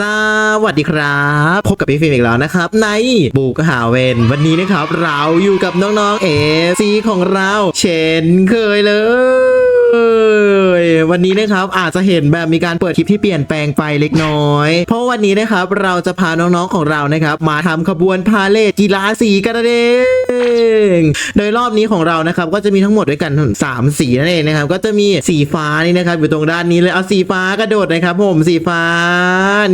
สวัสดีครับ พบกับพี่ฟิล์มอีกแล้วนะครับ ในบุกหาเวนวันนี้นะครับ เราอยู่กับน้องๆเอซีของเรา เช่นเคยเลย วันนี้นะครับอาจจะเห็นแบบมีการเปิดคลิปที่เปลี่ยนแปลงไปเล็กน้อย เพราะวันนี้นะครับเราจะพาน้องๆของเรานะครับมาทำขบวนพาเลทกีฬาสีกันเองโดยรอบนี้ของเรานะครับก็จะมีทั้งหมดด้วยกัน 3 สีนั่นเองนะครับก็จะมีสีฟ้านี่นะครับอยู่ตรงด้านนี้เลยเอาสีฟ้ากระโดดนะครับผมสีฟ้า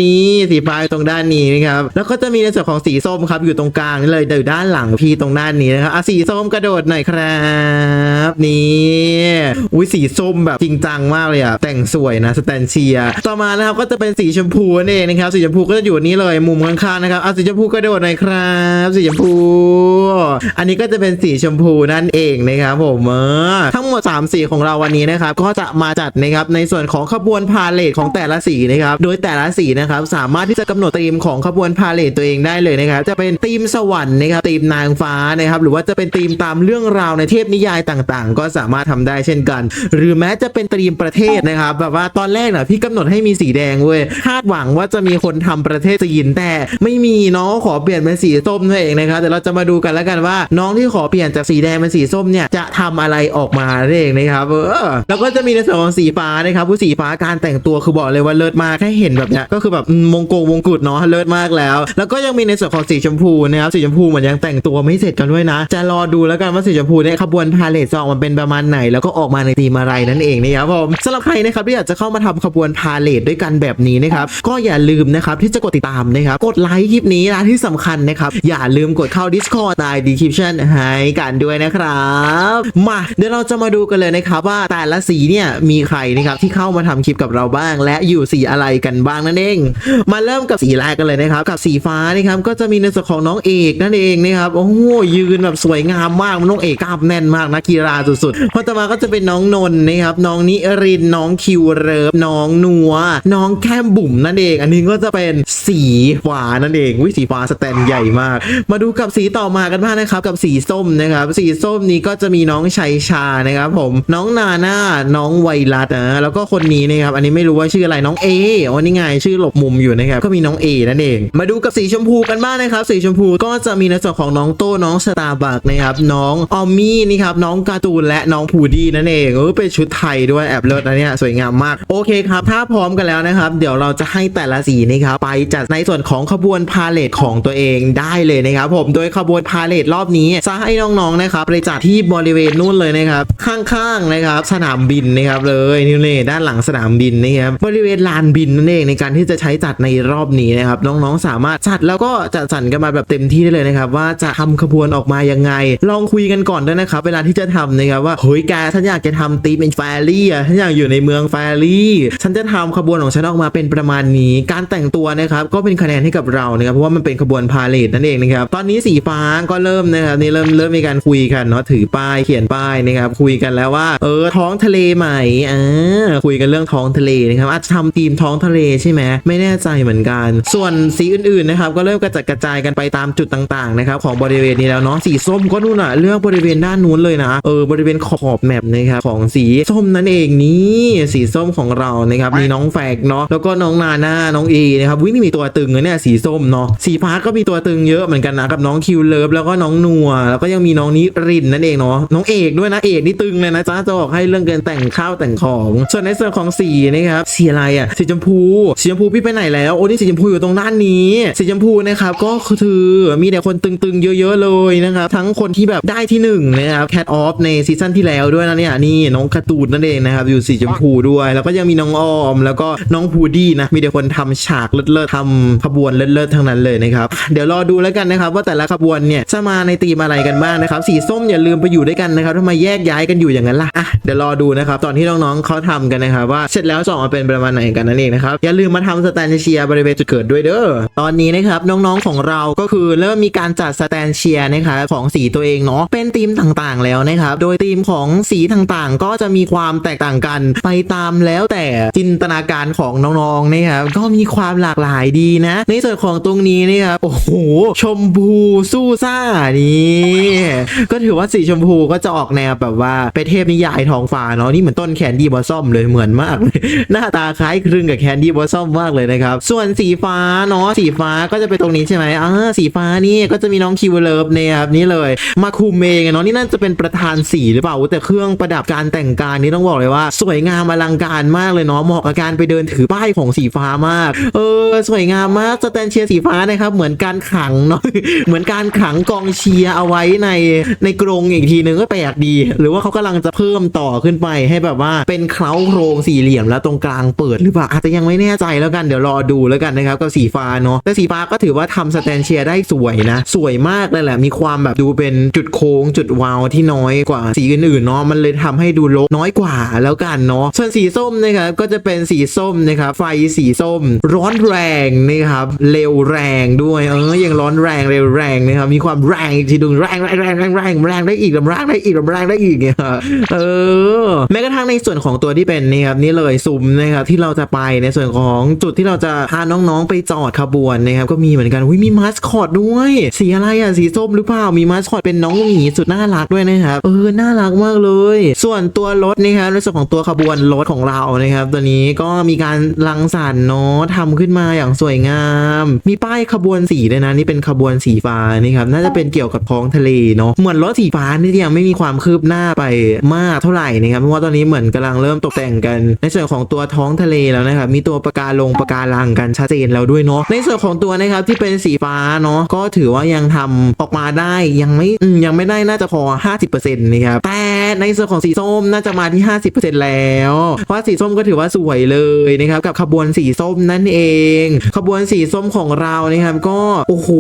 นี่สีฟ้าอยู่ตรงด้านนี้นะครับแล้วก็จะมีในส่วนของสีส้มครับอยู่ตรงกลางนี่เลยอยู่ด้านหลังพี่ตรงด้านนี้นะครับเอาสีส้มกระโดดหน่อยครับนี่อุ้ยสีส้มแบบจริงจัังมากเลยอะแต่งสวยนะสแตนเชีย ต่อมานะครับก็จะเป็นสีชมพูนั่นเองนะครับสีชมพูก็จะอยู่นี่เลยมุมข้างๆนะครับเอาสีชมพูกระโดดหน่อยครับสีชมพู อันนี้ก็จะเป็นสีชมพูนั่นเองนะครับผมเออทั้งหมด 3 สีของเราวันนี้นะครับก็จะมาจัดนะครับในส่วนของขบวนพาเลทของแต่ละสีนะครับโดยแต่ละสีนะครับสามารถที่จะกำหนดธีมของขบวนพาเลทตัวเองได้เลยนะครับจะเป็นธีมสวรรค์นะครับธีมนางฟ้านะครับหรือว่าจะเป็นธีมตามเรื่องราวในเทพนิยายต่างๆ ก็สามารถทำได้เช่นกัน หรือแม้จะเป็นธีมประเทศนะครับแบบว่าตอนแรกน่ะพี่กำหนดให้มีสีแดงเว้ยคาดหวังว่าจะมีคนทำประเทศจีนแต่ไม่มีน้องขอเปลี่ยนเป็นสีส้มนั่นเองนะครับเดี๋ยวเราจะมาดูกันแล้วกันว่า น้องที่ขอเปลี่ยนจากสีแดงเป็นสีส้มเนี่ยจะทำอะไรออกมานั่นเองนะครับเออแล้วก็จะมีในส่วนของสีฟ้านะครับผู้สีฟ้าการแต่งตัวคือบอกเลยว่าเลิศมากแค่เห็นแบบเนี้ยก็คือแบบมงกงมงกุฎเนาะเลิศมากแล้ว แล้วก็ยังมีในส่วนของสีชมพูนะครับสีชมพูเหมือนยังแต่งตัวไม่เสร็จกันด้วยนะ จะรอดูแล้วกันว่าสีชมพูเนี่ยขบวนพาเลทจะออกมาเป็นประมาณไหน แล้วก็ออกมาในธีมอะไรนั่นเองนะครับผมสำหรับใครนะครับที่อยากจะเข้ามาทำขบวนพาเลทด้วยกันแบบนี้นะครับก็อย่าลืมนะครับที่จะกดติดตามนะครับกดไลค์คลิปนี้นะที่สำคัญนะครับอย่าลืมกดเข้า Discord ใต้ description ให้กันด้วยนะครับมาเดี๋ยวเราจะมาดูกันเลยนะครับว่าแต่ละสีเนี่ยมีใครนะครับที่เข้ามาทำคลิปกับเราบ้าง และอยู่สีอะไรกันบ้างนั่นเอง มาเริ่มกับสีแรกกันเลยนะครับกับสีฟ้านะครับก็จะมีในส่วนของน้องเอกนั่นเองนะครับโอ้โหยืนแบบสวยงามมากน้องเอกกล้ามแน่นมากนักกีฬาสุดๆพอต่อมาก็จะเป็นน้องนนท์นะครับน้องนิรินน้องคิวเริฟน้องนัว น้องแก้มบุ๋มนั่นเอง อันนี้ก็จะเป็นสีฟ้านั่นเองวิสีฟ้าสแตนใหญ่มาก มาดูกับสีต่อมากันบ้างนะครับกับสีส้มนะครับ สีส้มนี้ก็จะมีน้องชัยชานะครับผมน้องนาน่าน้องไวรัสนะแล้วก็คนนี้นะครับอันนี้ไม่รู้ว่าชื่ออะไรน้องเออ๋อนี่ไงชื่อหลบมุมอยู่นะครับก็มีน้องเอนั่นเอง มาดูกับสีชมพูกันบ้างนะครับ สีชมพูก็จะมีในส่วนของน้องโต้น้องสตาร์บัคนะครับน้องออมมี่นี่ครับน้องการ์ตูนและน้องพูดี้นั่นเองเออเป็นชุดไทยด้วยแอบเลิศนะเนี่ยสวยงามมากโอเคครับถ้าพร้อมกันแล้วนะครับ เดี๋ยวเราจะให้แต่ละสีนะครับไปจัดในส่วนของขบวนพาเลทของตัวเองได้เลยนะครับผมโดยขบวนพาเลทรอบนี้จะให้น้องๆนะครับไปจัดที่บริเวณนู่นเลยนะครับ ข้างๆนะครับ สนามบินนะครับเลยนี่เลยด้านหลังสนามบินนะครับบริเวณลานบินนั่นเองในการที่จะใช้จัดในรอบนี้นะครับน้องๆสามารถจัดแล้วก็จัดสรรกันมาแบบเต็มที่ได้เลยนะครับ ว่าจะทำขบวนออกมายังไง ลองคุยกันก่อนด้วยนะครับ เวลาที่จะทำนะครับว่าเฮ้ยแกฉันอยากจะทำตีมเป็นแฟรี่อะฉันอยากอยู่ในเมืองแฟรี่ ฉันจะทำขบวนของฉันออกมาเป็นประมาณนี้ การแต่งตัวนะครับก็เป็นคะแนนให้กับเรานะครับเพราะว่ามันเป็นขบวนพาเลทนั่นเองนะครับตอนนี้สีฟ้าก็เริ่มนะครับนี่เริ่มเริ่มมีการคุยกันเนาะถือป้ายเขียนป้ายนะครับคุยกันแล้วว่า เออท้องทะเลใหม่อ่าคุยกันเรื่องท้องทะเลนะครับอาจจะทำธีมท้องทะเลใช่ไหมไม่แน่ใจเหมือนกัน ส่วนสีอื่นๆนะครับก็เริ่มกระจัดกระจายกันไปตามจุดต่างๆนะครับของบริเวณนี้แล้วเนาะสีส้มก็นู่นอะเลือกบริเวณด้านนู้นเลยนะเออบริเวณขอบแมปนะครับของสีส้มนั่นเองนี่สีส้มของเรานะครับมีน้องแฟกเนาะแล้วก็น้องนาน่าน้องเอนะครับวินี่มีตัวตึงนะเนี่ยสีส้มเนาะสีฟ้าก็มีตัวตึงเยอะเหมือนกันนะกับน้องคิวเลิฟแล้วก็น้องนัว แล้วก็ยังมีน้องนิรินทร์นั่นเองเนาะน้องเอกด้วยนะเอกนี่ตึงเลยนะจ๊ะจะบอกให้เรื่องเกินแต่งข้าวแต่งของส่วนในส่วนของสีนะครับสีอะไรอะสีชมพูสีชมพูพี่ไปไหนแล้วโอ้นี่สีชมพูอยู่ตรงด้านนี้สีชมพูนะครับก็คือมีแต่คนตึงๆเยอะ ๆ เลยนะครับทั้งคนที่แบบได้ที่หนึ่งนะครับแคทออฟในซีซั่นที่แล้วด้วยนะเนี่ยนี่น้องการ์ตูนนั่นเองนะครับอยู่สีชมพูด้วย แล้วก็ยังมีน้องออม แล้วก็น้องพูดี้นะมีแต่คนทำฉากเลิศๆทำขบวนเลิศๆทั้งนั้นเลยนะครับเดี๋ยวรอดูแล้วกันนะครับ ว่าแต่ละขบวนเนี่ยจะมาในธีมอะไรกันบ้างนะครับสีส้มอย่าลืมไปอยู่ด้วยกันนะครับทำไมแยกย้ายกันอยู่อย่างนั้นล่ะอะเดี๋ยวรอดูนะครับตอนที่น้องๆเขาทำกันนะครับว่าเสร็จแล้วจะออกมาเป็นประมาณไหนกันนั่นเองนะครับอย่าลืมมาทำสแตนเชียร์บริเวณจุดเกิดด้วยเด้อตอนนี้นะครับน้องๆของเราก็คือเริ่มมีการจัดสแตนเชียร์นะครับของสีตัวเองเนาะเป็นธีมต่างๆแล้วนะครับโดยธีมของสีต่างๆ ก็จะมีความแตกต่างกัน ไปตามแล้วแต่จินตนาการของน้องๆนะครับก็มีความหลากหลายดีนะ ในส่วนของตรงนี้นี่ครับโอ้โหชมพูสู้ซ่านี่ก็ถือว่าสีชมพูก็จะออกแนวแบบว่าเป็นเทพนิยายท้องฟ้าเนาะนี่เหมือนต้นแคนดี้บอสซอมเลยเหมือนมากเลยหน้าตาคล้ายคลึงกับแคนดี้บอสซอมมากเลยนะครับ ส่วนสีฟ้าเนาะสีฟ้าก็จะเป็นตรงนี้ใช่ไหมอ่าสีฟ้านี่ก็จะมีน้องคิวเลิฟเนี่ยครับนี่เลย มาคุมเองเนาะนี่น่าจะเป็นประธานสีหรือเปล่าแต่เครื่องประดับการแต่งกายนี่ต้องบอกเลยว่า สวยงามอลังการมากเลยเนาะเหมาะกับการไปเดินถือป้ายของสีฟ้ามาก เออ สวยงามมากสแตนเชียร์สีฟ้านะครับ เหมือนการขังเนาะเหมือนการขังกองเชียร์เอาไว้ในในกรงอีกทีนึงก็แปลกดี หรือว่าเขากำลังจะเพิ่มต่อขึ้นไปให้แบบว่าเป็นเคล้าโครงสี่เหลี่ยมแล้วตรงกลางเปิดหรือเปล่าอาจจะยังไม่แน่ใจแล้วกันเดี๋ยวรอดูแล้วกันนะครับกับสีฟ้าเนาะแต่สีฟ้าก็ถือว่าทำสแตนเชียร์ได้สวยนะ สวยมากเลยแหละ มีความแบบดูเป็นจุดโค้งจุดวาวที่น้อยกว่าสีอื่นๆเนาะมันเลยทำให้ดูลกน้อยกว่าแล้วกันเนาะส่วนสีส้มนะครับก็จะเป็นสีส้มนะครับไฟสีส้ม ร้อนแรงนะครับเร็วแรงด้วยเออยังร้อนแรงเร็วแรงนะครับมีความแรงอีกทีดึงแรงแรงแรงแรงแรงแรงได้อีกแรงได้อีกแรงได้อีกเนี่ยเออแม้กระทั่งในส่วนของตัวที่เป็นนี่ครับนี่เลยซุ้มนะครับที่เราจะไปในส่วนของจุดที่เราจะพาน้องๆไปจอดขบวนนะครับก็มีเหมือนกันอุ้ยมีมาสคอตด้วยสีอะไรอะสีส้มหรือเปล่ามีมาสคอตเป็นน้องหมีสุดน่ารักด้วยนะครับเออน่ารักมากเลย ส่วนตัวรถนะครับในส่วนของตัวขบวนรถของเรานะครับ ตัวนี้ก็มีการรังสรรค์เนาะทำขึ้นมาอย่างสวยงาม มีป้ายขบวนสีด้วยนะนี่เป็นขบวนสีฟ้านี่ครับน่าจะเป็นเกี่ยวกับท้องทะเลเนาะเหมือนรถสีฟ้านี่ยังไม่มีความคืบหน้าไปมากเท่าไหร่นะครับเพราะว่าตอนนี้เหมือนกำลังเริ่มตกแต่งกัน ในส่วนของตัวท้องทะเลแล้วนะครับมีตัวปะการลงปะการังกันชัดเจนแล้วด้วยเนาะในส่วนของตัวนะครับที่เป็นสีฟ้าเนาะก็ถือว่ายังทำออกมาได้ยังไม่ยังไม่ได้น่าจะพอ 50%นะครับแต่ในส่วนของสีส้มน่าจะมาที่ 50%แล้วเพราะว่าสีส้มก็ถือว่าสวยเลยนะครับกับขบวนสีส้มนั่นเอง ขบวนสีส้มของเรานะครับก็โอ้โห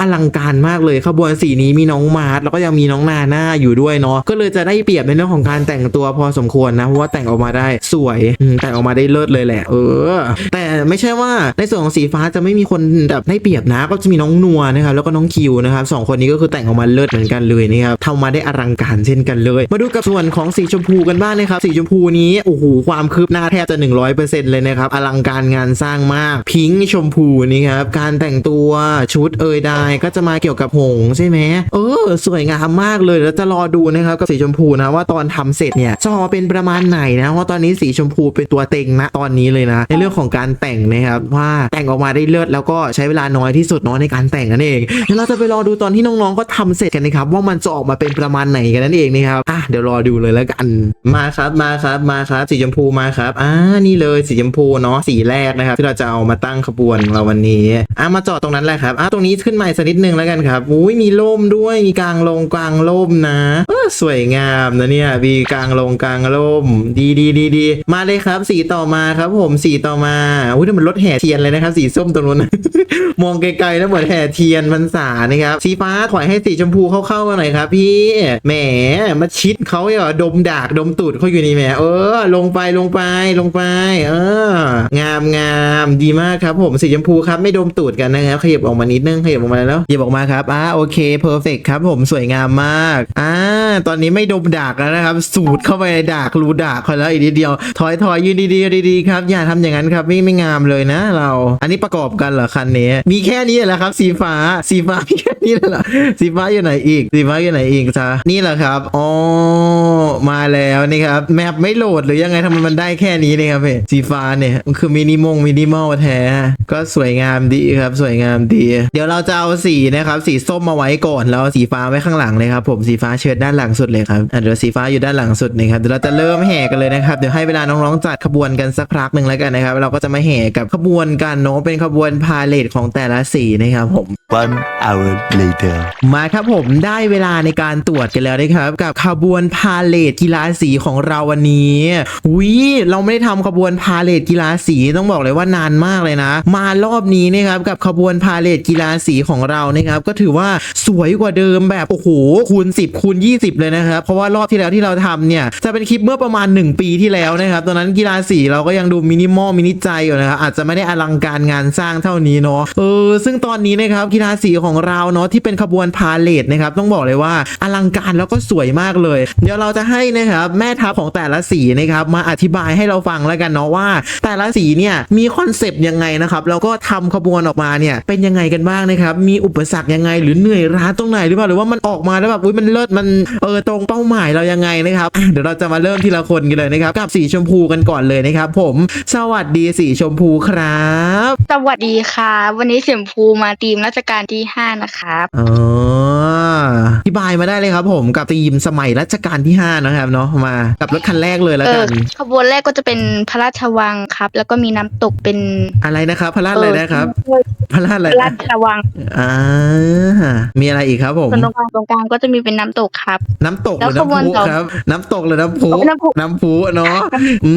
อลังการมากเลย ขบวนสีนี้มีน้องมาร์ทแล้วก็ยังมีน้องนาหน้าอยู่ด้วยเนาะก็เลยจะได้เปรียบในเรื่องของการแต่งตัวพอสมควรนะเพราะว่าแต่งออกมาได้สวยแต่งออกมาได้เลิศเลยแหละ เออ แต่ไม่ใช่ว่าในส่วนของสีฟ้าจะไม่มีคนแบบได้เปรียบนะ ก็จะมีน้องนัวนะครับแล้วก็น้องคิวนะครับสองคนนี้ก็คือแต่งออกมาเลิศเหมือนกันเลยนะครับทำมาได้อลังการเช่นกันเลย มาดูกับส่วนของสีชมพูกันบ้างนะครับสีชมมพูนี้โอ้โหความคืบหน้าแทบจะ 100%เลยนะครับ อลังการงานสร้างมาก พิงค์ชมพูนี่ครับ การแต่งตัวชุดเอยได้ก็จะมาเกี่ยวกับหงใช่ไหมเออ สวยงามมากเลยแล้วจะรอดูนะครับกับสีชมพูนะว่าตอนทำเสร็จเนี่ยจะออกมาเป็นประมาณไหนนะเพราะตอนนี้สีชมพูเป็นตัวเต็งนะตอนนี้เลยนะ ในเรื่องของการแต่งนะครับว่าแต่งออกมาได้เลิศแล้วก็ใช้เวลาน้อยที่สุดเนาะในการแต่งนั่นเองเดี๋ยวเราจะไปรอดูตอนที่น้องๆก็ทำเสร็จกันนะครับว่ามันจะออกมาเป็นประมาณไหนกันนั่นเองนะครับอะเดี๋ยวรอดูเลยแล้วกันมาครับมาครับมาครับสีชมพูมาครับอ่านี่เลยสีชมพูเนาะสีแรกนะครับ ที่เราจะเอามาตั้งขบวนเราวันนี้อะมาจอดตรงนั้นแหละครับอะตรงนี้ขึ้นมาอีกสักนิดนึงแล้วกันครับอุ้ยมีร่มด้วยมีกลางลงกลางร่มนะเออสวยงามนะเนี่ยมีกลางลงกลางร่ม ดีดีดีดีมาเลยครับ สีต่อมาครับ ผมสีต่อมาอุ้ยมันรถแห่เทียนเลยนะครับ สีส้มตรงนู้นมองไกลๆแล้วเหมือนแห่เทียนพรรษานะครับสีฟ้าถอยให้สีชมพูเข้าๆมาหน่อยครับ พี่แหมมาชิดเขาเหรอดมดากดมตูดเขาอยู่นี่แหมเออ ลงไปลงไปลงไป เออ งามงามดีมากครับผมสีชมพูครับไม่ดมตูดกันนะครับขยับออกมานิดนึงขยับออกมาแล้วขยับออกมาครับอ่าโอเคเพอร์เฟกครับผมสวยงามมากอ่าตอนนี้ไม่ดมดากแล้วนะครับ สูดเข้าไปในดากรูดากเขาแล้วอีกนิดเดียวถอยถอยยืนดีๆดีๆครับอย่าทำอย่างนั้นครับไม่ไม่งามเลยนะ เรา อันนี้ประกอบกันเหรอคันนี้มีแค่นี้แหละครับ สีฟ้าสีฟ้ามีแค่นี้เหรอสีฟ้าอยู่ไหนอีกสีฟ้าอยู่ไหนอีกจ้านี่แหละครับอ๋อมาแล้วนี่ครับแมปไม่โหลดหรือยังไงทำไมมันได้แค่นี้เนี่ยครับพี่สีฟ้าเนี่ยมันคือมินิมงมินิมอลแท้ ก็สวยงามดีครับสวยงามดี เดี๋ยวเราจะเอาสีนะครับสีส้มมาไว้ก่อนแล้วเอาสีฟ้าไว้ข้างหลังเลยครับผมสีฟ้าเชิดด้านหลังสุดเลยครับอะเดี๋ยวสีฟ้าอยู่ด้านหลังสุดนี่ครับเดี๋ยวเราจะเริ่มแห่กันเลยนะครับเดี๋ยวให้เวลาน้องๆจัดขบวนกันสักพักหนึ่งแล้วกันนะครับเราก็จะมาแห่กับขบวนกันเนาะเป็นขบวนพาเลทของแต่ละสีนะครับผม One hour later. มาครับผมได้เวลาในการตรวจกันแล้วนะครับกับขบวนพาเลทกีฬาสีของเราวันนี้อุ้ยเราไม่ได้ทำขบวนพาเลทกีฬาสีต้องบอกเลยว่านานมากเลยนะ มารอบนี้นะครับกับขบวนพาเลทกีฬาสีของเรานะครับก็ถือว่าสวยกว่าเดิมแบบโอ้โหคูณ 10คูณ20 เลยนะครับเพราะว่ารอบที่แล้วที่เราทำเนี่ยจะเป็นคลิปเมื่อประมาณ 1 ปีที่แล้วนะครับตอนนั้นกีฬาสีเราก็ยังดูมินิมอลมินิใจอยู่นะครับอาจจะไม่ได้อลังการงานสร้างเท่านี้เนาะเออซึ่งตอนนี้นะครับกีฬาฬาสีของเราเนาะที่เป็นขบวนพาเลทนะครับต้องบอกเลยว่าอลังการแล้วก็สวยมากเลย เดี๋ยวเราจะให้นะครับแม่ทัพของแต่ละสีนะครับมาอธิบายให้เราฟังแล้วกันเนาะว่า แต่ละสีเนี่ยมีคอนเซปต์ยังไงนะครับแล้วก็ทำขบวนออกมาเนี่ยเป็นยังไงกันบ้างนะครับมีอุปสรรคยังไง หรือเหนื่อยล้าตรงไหนหรือเปล่าหรือว่ามันออกมาแล้วแบบอุ้ยมันเลิศมันเออตรงเป้าหมายเรายังไงนะครับอะเดี๋ยวเราจะมาเริ่มทีละคนกันเลยนะครับกับสีชมพูกันก่อนเลยนะครับ ผมสวัสดีสีชมพูครับ สวัสดีค่ะ วันนี้เสียมพูมาทีมราชการที่ 5 นะครับอ๋อ อธิบายมาได้เลยครับผมกับทีมสมัยรัชกาลที่ 5 นะครับเนาะมากับรถคันแรกเลยแล้วเอกัอนขบวนแรกก็จะเป็นพระราชวังครับ แล้วก็มีน้ำตกเป็นอะไรนะครับ พระราชอะไรนะครับ พระราชอะไรพระรานะชวังอ่ามีอะไรอีกครับผม ส่วนตรงกลางตรงกลางก็จะมีเป็นน้ำตกครับ น้ำตกหรือแล้วขบวนน้ำพุต่อครับ น้ำตกหรือน้ำพุ น้ำพุน้ำพุเนาะอื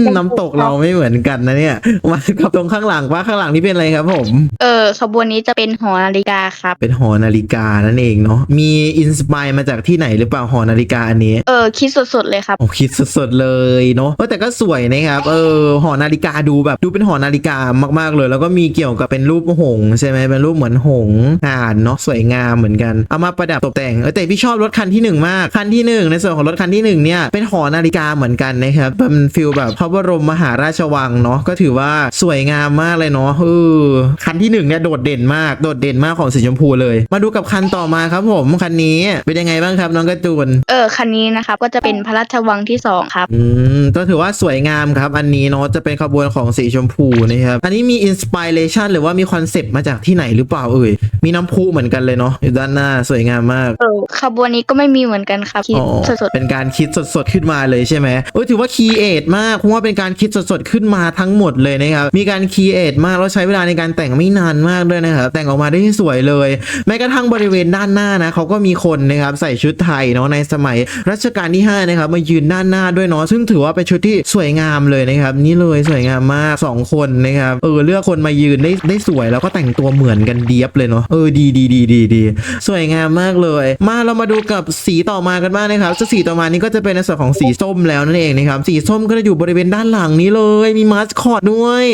มน้ำตกเราไม่เหมือนกันนะเนี่ยมากับตรงข้างหลังว่าข้างหลังนี่เป็นอะไรครับผม เออขบวนนี้จะเป็นหอนาฬิกาครับ เป็นหอนาฬิกานั่นเองเนาะมีอินสปายมาจากที่ไหนหรือเปล่าหอนาฬิกาอันนี้ เออคิดสดๆเลยครับ โอ้คิดสดๆเลยเนาะเออแต่ก็สวยนะครับ เออหอนาฬิกาดูแบบดูเป็นหอนาฬิกามากๆเลย แล้วก็มีเกี่ยวกับเป็นรูปหงส์ใช่ไหมเป็นรูปเหมือนหงส์อ่านเนาะสวยงามเหมือนกัน เอามาประดับตกแต่งเออแต่พี่ชอบรถคันที่หนึ่งมาก คันที่หนึ่งในส่วนของรถคันที่หนึ่งเนี่ย เป็นหอนาฬิกาเหมือนกันนะครับเป็นฟิลแบบพระบรมมหาราชวังเนาะก็ถือว่าสวยงามมากเลยเนาะเออคันที่หนึ่งเนี่ยโดดเด่นมากโดดเด่นมากของสีชมพูเลย มาดูกับคันต่อมาครับผมคันนี้เป็นยังไงบ้างครับน้องการ์ตูน เออคันนี้นะครับก็จะเป็นพระราชวังที่สองครับอืมก็ถือว่าสวยงามครับ อันนี้เนาะจะเป็นขบวนของสีชมพูนะครับ อันนี้มีอินสปิเรชันหรือว่ามีคอนเซปต์มาจากที่ไหนหรือเปล่าเอ่ย มีน้ำพุเหมือนกันเลยเนาะอยู่ด้านหน้าสวยงามมาก เออขบวนนี้ก็ไม่มีเหมือนกันครับคิดอ๋อสด เป็นการคิดสดๆ ขึ้นมาเลยใช่ไหมเออถือว่าคีเอทมากเพราะว่าเป็นการคิดสดๆ ขึ้นมาทั้งหมดเลยนะครับ มีการคีเอทมากแล้วใช้เวลาในการแต่งไม่นานมากด้วยนะครับ แต่งออกมาได้สวยเลย แม้กระทั่งบริเวณด้านหน้านะเขาก็มีคนนะครับใส่ชุดไทยเนาะในสมัยรัชกาลที่5นะครับมายืนด้านหน้าด้วยเนาะซึ่งถือว่าเป็นชุดที่สวยงามเลยนะครับนี่เลยสวยงามมากสองคนนะครับเออเลือกคนมายืนได้ได้สวยแล้วก็แต่งตัวเหมือนกันเดียบเลยเนาะเออดีดีดีดีดีสวยงามมากเลย มาเรามาดูกับสีต่อมากันบ้างนะครับสีต่อมานี้ก็จะเป็นในส่วนของสีส้มแล้วนั่นเองนะครับสีส้มก็จะอยู่บริเวณด้านหลังนี้เลยมีมาสคอตด้วย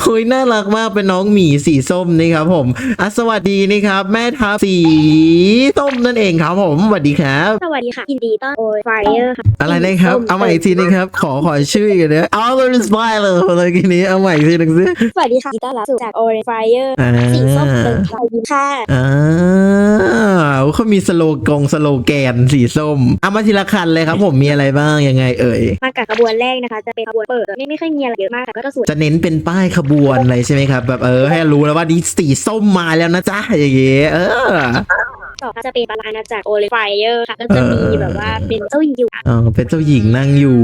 เฮ้ยน่ารักมากเป็นน้องหมีสีส้มนี่ครับผมอสวัสดีนะครับแม่ทัพสีส้มนั่นเองครับผมสวัสดีครับ สวัสดีค่ะยินดีต้อนรับไฟเออร์ค่ะอะไรนะครับ เอาใหม่อีกทีนึงครับ ขอขอชื่ออีกนะเอาเป็นสไตล์เลยเลยทีนี้เอาใหม่อีกทีนึงสิสวัสดีค่ะยินดีต้อนรับสู่จากโอเรนไฟเออร์อ่าสีส้มเป็นไฟยินค่ะอ่าเขามีสโลกงสโลแกนสีส้มเอามาทีละคันเลยครับผมมีอะไรบ้างยังไงเอ่ยมากับขบวนแรกนะคะ จะเป็นขบวนเปิดไม่ไม่ค่อยมีอะไรเยอะมากแต่ก็จะสวยจะเน้นเป็นป้ายขบวนอะไรใช่ไหมครับแบบเออให้รู้แล้วว่านี่สีส้มมาแล้วนะจ๊ะอย่างเงี้ยเออ ต่อก็จะเป็นปลาณาจากโอเรนไฟเออร์ค่ะก็จะมีแบบว่าเป็นเจ้าหญิงอยู่อ๋อเป็นเจ้าหญิงนั่งอยู่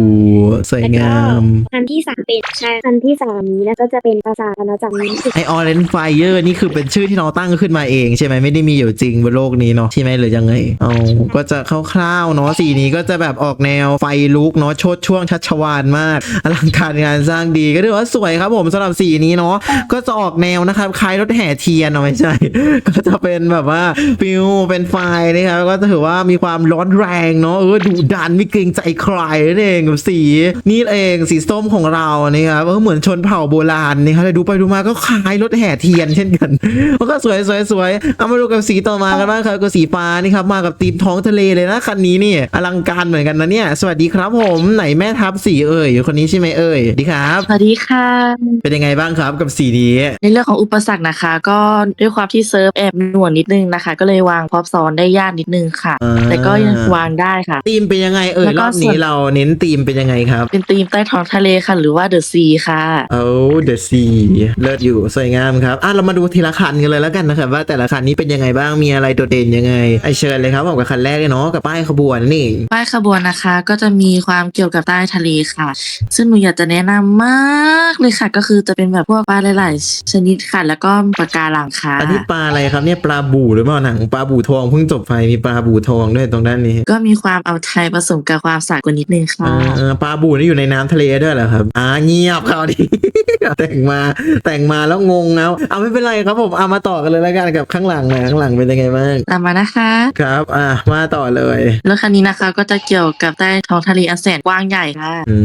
สวยงามคันที่สามเป็นใช่คันที่สามนี้นะก็จะเป็นปราสาทอาณาจักรนี้ไอออเรนไฟเออร์นี่คือเป็นชื่อที่น้องตั้งขึ้นมาเองใช่ไหมไม่ได้มีอยู่จริงบนโลกนี้เนาะใช่ไหมหรือยังไงอ๋อก็จะคร่าวๆเนาะสีนี้ก็จะแบบออกแนวไฟลุกเนาะโชดช่วงชัชวานมากอลังการงานสร้างดีก็ถือว่าสวยครับผมสำหรับสีนี้เนาะก็จะออกแนวนะครับคล้ายรถแห่เทียนเนาะไม่ใช่ ก็จะเป็นแบบว่าฟิวเป็นไฟนะครับก็ถือว่ามีความร้อนแรงเนาะเออดุดันไม่เกรงใจใครนั่นเองกับสี นี่เองสีส้มของเรานะครับเออเหมือนชนเผ่าโบราณนะครับแต่ดูไปดูมาก็คล้ายรถแห่เทียนเช่นกันมันก็สวยสวยสวยเอามาดูกับสีต่อมากันบ้างครับกับสีฟ้านี่ครับมากับตีมท้องทะเลเลยนะคันนี้นี่อลังการเหมือนกันนะเนี่ย สวัสดีครับผมไหนแม่ทัพสีเอ่ยคนนี้ใช่ไหมเอ่ยดีครับสวัสดีค่ะ เป็นยังไงบ้างครับกับสีนี้ในเรื่องของอุปสรรคนะคะ ก็ด้วยความที่เซิร์ฟแอบหน่วงนิดนึงนะคะ ก็เลยวางพร็อพซ้อนได้ยากนิดนึงค่ะอ่าแต่ก็ยังวางได้ค่ะตีมเป็นยังไงเอ่ยแล้วรก็อบส่นี้วนเราเน้นตีมเป็นยังไงครับ เป็นธีมใต้ท้องทะเลค่ะ หรือว่าเดอะซีค่ะโอ้ the sea เลิศอยู่สวยงามครับอะเรามาดูทีละคันกันเลยแล้วกันนะครับว่าแต่ละคันนี้เป็นยังไงบ้างมีอะไรโดดเด่นยังไงไอเชิญเลยครับผมกับคันแรกเลยเนาะกับป้ายขบวนนี่ป้ายขบวนนะคะก็จะมีความเกี่ยวกับใต้ทะเลค่ะ ซึ่งหนูอยากจะแนะนำมากเลยค่ะ ก็คือจะเป็นแบบพวกปลาหลาย ๆ ชนิดค่ะ แล้วก็ปะการังค่ะอันนี้ปลาอะไรครับเนี่ยปลาบูหรือเปล่าหนังปลาบูทองเพิ่งจบไปมีปลาบูทองด้วยตรงด้านนี้ก็มีความเอาไทยผสมกับความสากลนิดนึงค่ะอ่าปลาบูนี่อยู่ในน้ำทะเลด้วยเหรอครับอ่าเงียบเขาดิแต่งมาแต่งมาแล้วงงแล้วเอาไม่เป็นไรครับผมเอามาต่อกันเลยแล้วกันกับข้างหลังหนะข้างหลังเป็นยังไงบ้างตามมานะคะครับอะมาต่อเลยรถคันนี้นะคะก็จะเกี่ยวกับใต้ท้องทะเลอันแสนกว้างใหญ่ค่ะอื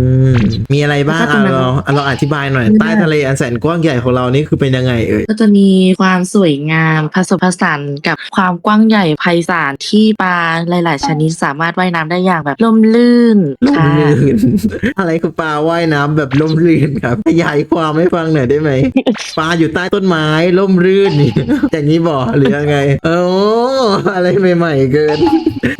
ม มมีอะไรบ้างแล้วก็ตรอะงนั้นเราเราอธิบายหน่อยไม่ได้ใต้ทะเลอันแสนกว้างใหญ่ของเรานี่คือเป็นยังไงเอ่ยก็จะมีความสวยงามผสมผสานกับความกว้างใหญ่ไพศาลที่ปลาหลาย ๆ ชนิดสามารถว่ายน้ำได้อย่างแบบล่มลื่นล่มค่ะลื่นอะไรคือปลาว่ายน้ำแบบล่มลื่นครับขยายความให้ฟังหน่อยได้ไหมปลาอยู่ใต้ต้นไม้ล่มลื่นนี่อย่างนี้บอกหรือยังไง เอออะไรใหม่ ๆ เกิน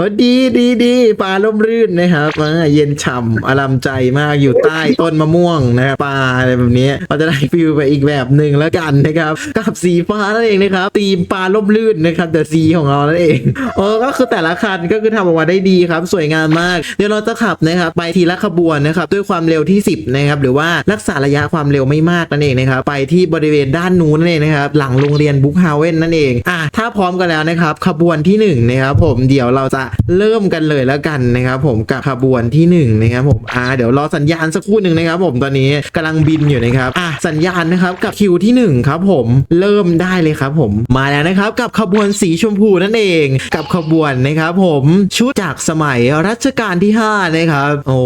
ว่าดีดีดีปลาล่มลื่นนะครับอ่าเย็นฉ่ำอารามใจมากอยู่ใต้ต้นมะม่วงนะครับปลาอะไรแบบนี้เราจะได้ฟิลไปอีกแบบหนึ่งแล้วกันนะครับกับสีฟ้านั่นเองนะครับตีมปลาล่มลื่นนะครับแต่สีของเรานั่นเองเออก็คือแต่ละคันก็คือทำออกมาได้ดีครับ สวยงามมาก เดี๋ยวเราจะขับนะครับไปทีละขบวนนะครับด้วยความเร็วที่ 10นะครับหรือว่ารักษาระยะความเร็วไม่มากนั่นเองนะครับไปที่บริเวณด้านนู้นนั่นเองนะครับหลังโรงเรียนบุ๊กฮาวเว่นนั่นเองอะถ้าพร้อมกันแล้วนะครับขบวนที่หนึ่งนะครับผมเดี๋ยวเราจะเริ่มกันเลยแล้วกันนะครับผมกับขบวนที่หนึ่งนะครับผมอ่าเดี๋ยวรอสัญญาณสักครู่หนึ่งนะครับผมตอนนี้กำลังบินอยู่นะครับอะสัญญาณนะครับกับคิวที่หนึ่งครับผมเริ่มได้เลยครับผมมาแล้วนะครับกับขบวนสีชมพูนั่นเอง กับขบวนนะครับผมชุดจากสมัยรัชกาลที่5นะครับโอ้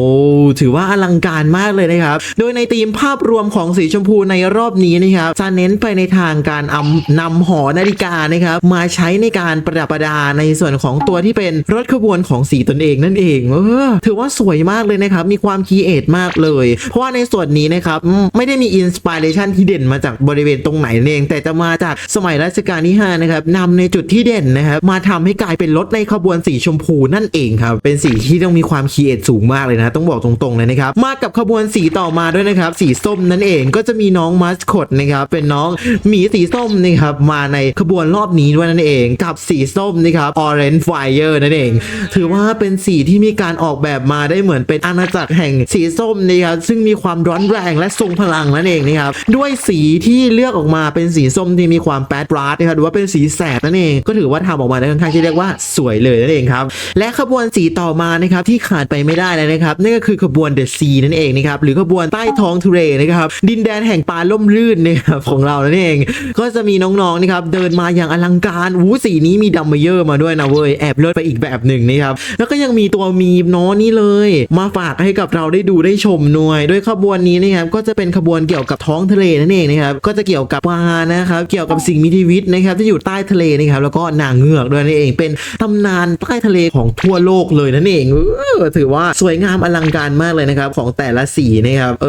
ถือว่าอลังการมากเลยนะครับ โดยในธีมภาพรวมของสีชมพูในรอบนี้นะครับจะเน้นไปในทางการอำนำหอนาฬิกานะครับมาใช้ในการประดับประดาในส่วนของตัวที่เป็นรถขบวนของสีตนเองนั่นเองเออถือว่าสวยมากเลยนะครับ มีความคีเอทมากเลย เพราะว่าในส่วนนี้นะครับ ไม่ได้มีอินสปิเรชันที่เด่นมาจากบริเวณตรงไหนเอง แต่จะมาจากสมัยรัชกาลที่ 5 นะครับนำในจุดที่เด่นนะครับ มาทำให้กลายเป็นรถในขบวนสีชมพูนั่นเองครับ เป็นสีที่ต้องมีความคีเอทสูงมากเลยนะ ต้องบอกตรงๆเลยนะครับ มากับขบวนสีต่อมาด้วยนะครับ สีส้มนั่นเอง ก็จะมีน้องมัสคอตนะครับ เป็นน้องหมีสีส้มนะครับ มาในขบวนรอบนี้ด้วยนั่นเอง กับสีส้มนะครับ Orange Fire นั่นเอง ถือว่าเป็นสีที่มีการออกแบบมาได้เหมือนเป็นอาณาจักรแห่งสีส้มนะครับซึ่งมีความร้อนแรงและทรงพลังนั่นเองนะครับด้วยสีที่เลือกออกมาเป็นสีส้มที่มีความแปดปราดนะครับหรือว่าเป็นสีแสดนั่นเองก็ถือว่าทำออกมาได้ค่อนข้างที่เรียกว่าสวยเลยนั่นเองครับและขบวนสีต่อมานะครับที่ขาดไปไม่ได้เลยนะครับนั่นก็คือขบวนเดอะซีนั่นเองนะครับหรือขบวนใต้ท้องทะเลนะครับดินแดนแห่งปลาล่มลื่นนะครับของเรานั่นเอง ก็จะมีน้องๆนะครับเดินมาอย่างอลังการอู้สีนี้มีดัมเบเยอร์มาด้วยนะเว้ยแอบเลิศไปอีกแบบหนึ่งนะครับ แล้วก็ยังมีตัวมีมเน้อนี่เลย มาฝากให้กับเราได้ดูได้ชมหน่วยด้วยขบวนนี้นะครับก็จะเป็นขบวนเกี่ยวกับท้องทะเลนั่นเองนะครับก็จะเกี่ยวกับปลานะครับเกี่ยวกับสิ่งมีชีวิตนะครับที่อยู่ใต้ทะเลนะครับแล้วก็นางเงือกด้วยนั่นเองเป็นตำนานใต้ทะเลของทั่วโลกเลยนั่นเองเออถือว่าสวยงามอลังการมากเลยนะครับของแต่ละสีนะครับเอ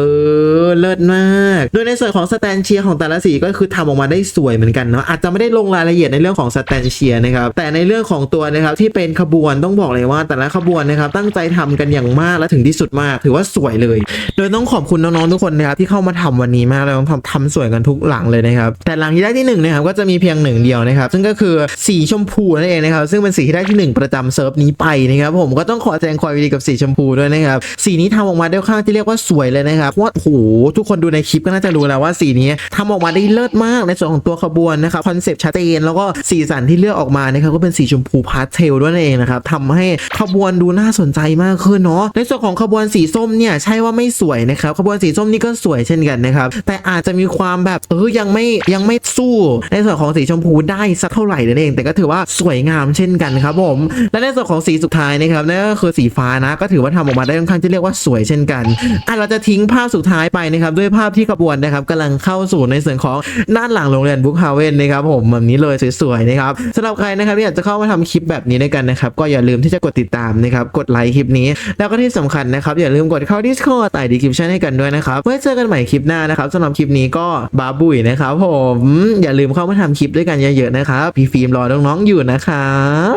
อเลิศมาก โดยในส่วนของสแตนเชียของแต่ละสีก็คือทำออกมาได้สวยเหมือนกันเนาะอาจจะไม่ได้ลงรายละเอียดในเรื่องของสแตนเชียนะครับแต่ในเรื่องของตัวนะครับที่เป็นขบวนต้องบอกเลยว่า แต่ละขบวนนะครับตั้งใจทำกันอย่างมากและถึงที่สุดมาก ถือว่าสวยเลย โดยต้องขอบคุณน้องๆทุกคนนะครับที่เข้ามาทำวันนี้มากเลยทำทำสวยกันทุกหลังเลยนะครับแต่หลังที่ได้ที่หนึ่งนะครับก็จะมีเพียงหนึ่งเดียวนะครับซึ่งก็คือสีชมพูนั่นเองนะครับซึ่งเป็นสีที่ได้ที่หนึ่งประจำเซิร์ฟนี้ไปนะครับผมก็ต้องขอแสดงความยินดีกับสีชมพูด้วยนะครับสีนี้ทำออกมาได้ค่อนข้างที่เรียกว่าสวยเลยนะครับเพราะว่าโอ้โหทุกคนดูในคลิปก็น่าจะรู้แล้วว่าสีนี้ทำออกมาได้เลิศมากในส่วนของตัวขบวนนะครับคอนเซปต์ชัดเจนแล้วก็สีสันที่เลือกออกมานะครับก็เป็นสีชมพูพาสเทลด้วยนั่นเองนะครับทำให้ขบวนดูน่าสนใจมากขึ้นเนาะในส่วนของขบวนสีส้มเนี่ยใช่ว่าไม่สวยนะครับขบวนสีส้มนี่ก็สวยเช่นกันนะครับแต่อาจจะมีความแบบเออยังไม่ยังไม่สู้ ในส่วนของสีชมพูได้สักเท่าไหร่นั่นเอง แต่ก็ถือว่าสวยงามเช่นกันครับผมและในส่วนของสีสุดท้ายนะครับนั่นก็คือสีฟ้านะก็ถือว่าทำออกมาได้ค่อนข้างที่เรียกว่าสวยเช่นกันอะเราจะทิ้งภาพสุดท้ายไปนะครับด้วยภาพที่ขบวนนะครับกำลังเข้าสู่ในส่วนของด้านหลังโรงเรียนบุ๊กฮาเวนนะครับผมแบบนี้เลยสวยๆนะครับสำหรับใครนะครับที่อยากจะเข้ามาทำคลิปแบบนี้ด้วยกันนะครับก็อย่าลืมที่จะกดติดตามนะครับกดไลค์คลิปนี้ แล้วก็ที่สำคัญนะครับอย่าลืมกดเข้า Discord ใต้ดีคลิปชั่นให้กันด้วยนะครับไว้เจอกันใหม่คลิปหน้านะครับสำหรับคลิปนี้ก็บาบุยนะครับผมอย่าลืมเข้ามาทำคลิปด้วยกันเยอะๆนะครับพี่ฟิล์มรอน้องๆอยู่นะครับ